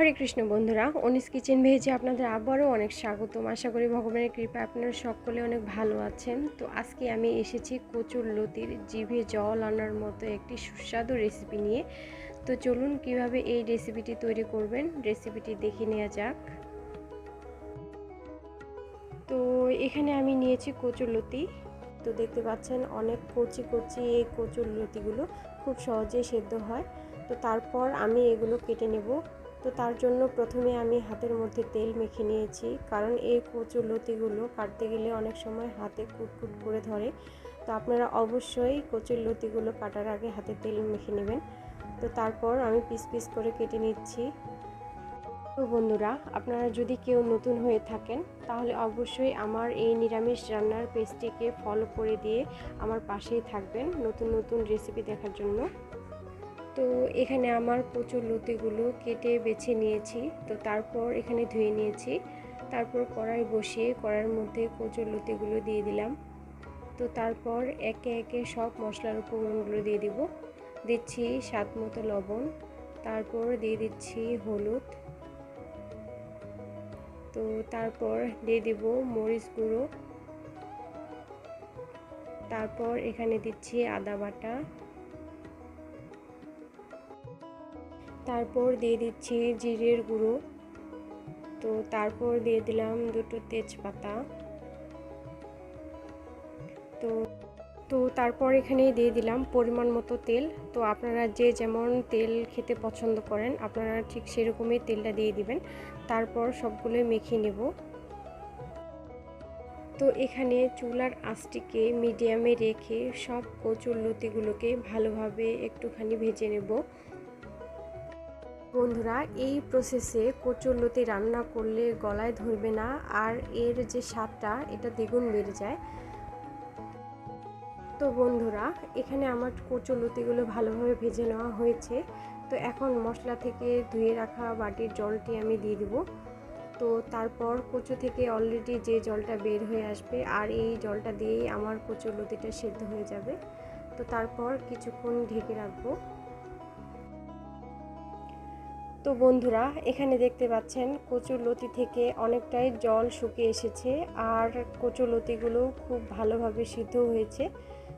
হরে কৃষ্ণ বন্ধুরা, অনিস কিচেন ভেজে আপনাদের আবারও অনেক স্বাগতম। আশা করি ভগবানের কৃপায় আপনারা সকলে অনেক ভালো আছেন। তো আজকে আমি এসেছি কচুর লতির জিভে জল আনার মতো একটি সুস্বাদু রেসিপি নিয়ে। তো চলুন কীভাবে এই রেসিপিটি তৈরি করবেন রেসিপিটি দেখে নেওয়া যাক। তো এখানে আমি নিয়েছি কচুর লতি। তো দেখতে পাচ্ছেন অনেক কচি কচি এই কচুর লতিগুলো খুব সহজেই সেদ্ধ হয়। তো তারপর আমি এগুলো কেটে নেব। তো তার জন্য প্রথমে আমি হাতের মধ্যে তেল মেখে নিয়েছি। কারণ এই কচুর লতিগুলো কাটতে গেলে অনেক সময় হাতে কুটকুট করে ধরে। তো আপনারা অবশ্যই কচুর লতিগুলো কাটার আগে হাতে তেল মেখে নেবেন। তো তারপর আমি পিস পিস করে কেটে নিচ্ছি। তো বন্ধুরা, আপনারা যদি কেউ নতুন হয়ে থাকেন, তাহলে অবশ্যই আমার এই নিরামিষ রান্নার পেজটিকে ফলো করে দিয়ে আমার পাশেই থাকবেন নতুন নতুন রেসিপি দেখার জন্য। তো এখানে আমার প্রচুর লতিগুলো কেটে বেছে নিয়েছি। তো তারপর এখানে ধুয়ে নিয়েছি। তারপর কড়াই বসিয়ে কড়াইয়ের মধ্যে কচুর লতিগুলো দিয়ে দিলাম। তো তারপর একে একে সব মশলার উপকরণগুলো দিয়ে দিব। দিচ্ছি স্বাদ মতো লবণ। তারপর দিয়ে দিচ্ছি হলুদ। তো তারপর দিয়ে দিব মরিচ গুঁড়ো। তারপর এখানে দিচ্ছি আদা বাটা। তারপর দিয়ে দিচ্ছি জিরের গুঁড়ো। তো তারপর দিয়ে দিলাম দুটো তেজপাতা। তো তো তারপর এখানে দিয়ে দিলাম পরিমাণ মতো তেল। তো আপনারা যে যেমন তেল খেতে পছন্দ করেন, আপনারা ঠিক সেরকমই তেলটা দিয়ে দিবেন। তারপর সবগুলো মেখে নেব। তো এখানে চুলার আঁচটিকে মিডিয়ামে রেখে সব কচুর লতিগুলোকে ভালোভাবে একটুখানি ভেজে নেব। বন্ধুরা, এই প্রসেসে কচুরলতি রান্না করলে গলায় ধরবে না, আর এর যে স্বাদটা, এটা দ্বিগুণ বেড়ে যায়। তো বন্ধুরা, এখানে আমার কচুরলতিগুলো ভালোভাবে ভেজে নেওয়া হয়েছে। তো এখন মশলা থেকে ধুয়ে রাখা বাটির জলটি আমি দিয়ে দিব। তো তারপর কচু থেকে অলরেডি যে জলটা বের হয়ে আসবে, আর এই জলটা দিয়েই আমার কচুরলতিটা সেদ্ধ হয়ে যাবে। তো তারপর কিছুক্ষণ ঢেকে রাখব। তো বন্ধুরা, এখানে দেখতে পাচ্ছেন কচুর লতি থেকে অনেকটাই জল শুকিয়ে এসেছে আর কচুর লতিগুলো খুব ভালোভাবে সিদ্ধ হয়েছে,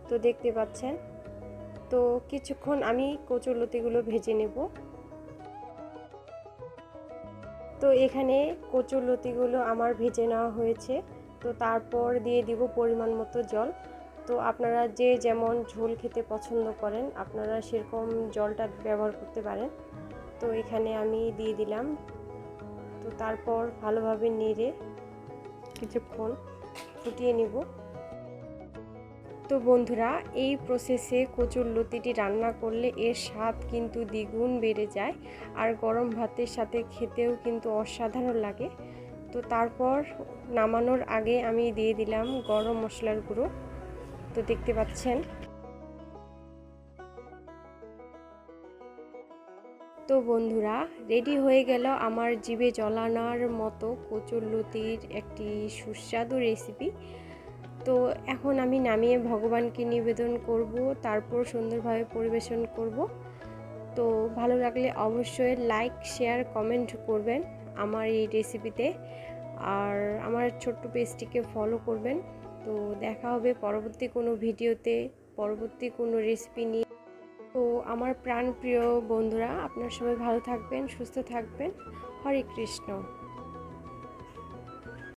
তো দেখতে পাচ্ছেন। তো কিছুক্ষণ আমি কচুর লতিগুলো ভেজে নেব। তো এখানে কচুর লতিগুলো আমার ভেজে নেওয়া হয়েছে, তো তারপর দিয়ে দিব পরিমাণ মতো জল। তো আপনারা যে যেমন ঝোল খেতে পছন্দ করেন, আপনারা সেরকম জলটা ব্যবহার করতে পারেন। তো এখানে আমি দিয়ে দিলাম। তো তারপর ভালোভাবে নেড়ে কিছুক্ষণ ফুটিয়ে নিব। তো বন্ধুরা, এই প্রসেসে কচুর লতিটি রান্না করলে এর স্বাদ কিন্তু দ্বিগুণ বেড়ে যায় আর গরম ভাতের সাথে খেতেও কিন্তু অসাধারণ লাগে। তো তারপর নামানোর আগে আমি দিয়ে দিলাম গরম মশলার গুঁড়ো। তো দেখতে পাচ্ছেন তো বন্ধুরা রেডি হয়ে গেল আমার জিভে জলানোর মতো কচুরলতির একটি সুস্বাদু রেসিপি তো এখন আমি নামিয়ে ভগবানকে নিবেদন করব, তারপর সুন্দরভাবে পরিবেশন করব। তো ভালো লাগলে অবশ্যই লাইক শেয়ার কমেন্ট করবেন আমার এই রেসিপিতে আর আমার ছোট্ট পেজটিকে ফলো করবেন। তো দেখা হবে পরবর্তী কোনো ভিডিওতে পরবর্তী কোনো রেসিপি নিয়ে। আমার প্রাণপ্রিয় বন্ধুরা আপনার সবাই ভালো থাকবেন সুস্থ থাকবেন। হরে কৃষ্ণ।